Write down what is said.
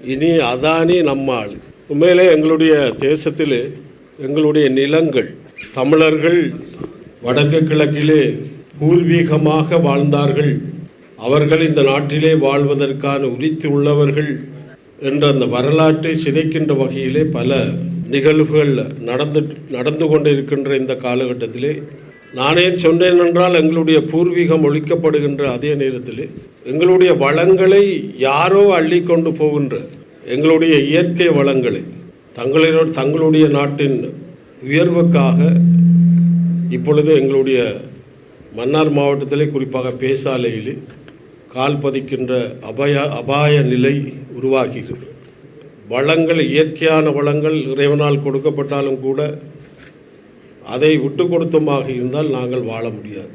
இனி அதானி நம்ம ஆள் உண்மையிலே எங்களுடைய தேசத்தில் எங்களுடைய நிலங்கள் தமிழர்கள் வடக்கு கிழக்கிலே பூர்வீகமாக வாழ்ந்தார்கள். அவர்கள் இந்த நாட்டிலே வாழ்வதற்கான உரித்து உள்ளவர்கள் என்ற அந்த வரலாற்றை சிதைக்கின்ற வகையிலே பல நிகழ்வுகள் நடந்து நடந்து கொண்டிருக்கின்ற இந்த காலகட்டத்திலே நானே சொன்னேன் என்றால் எங்களுடைய பூர்வீகம் ஒழிக்கப்படுகின்ற அதே நேரத்தில் எங்களுடைய வளங்களை யாரோ அள்ளி கொண்டு போகின்ற எங்களுடைய இயற்கை வளங்களை தங்களோட தங்களுடைய நாட்டின் உயர்வுக்காக இப்பொழுது எங்களுடைய மன்னார் மாவட்டத்திலே குறிப்பாக பேசாலையிலே கால் பதிக்கின்ற அபாய அபாய நிலை உருவாகிறது வளங்கள் இயற்கையான வளங்கள் இறைவனால் கொடுக்கப்பட்டாலும் கூட அதை விட்டு கொடுத்தமாக இருந்தால் நாங்கள் வாழ முடியாது.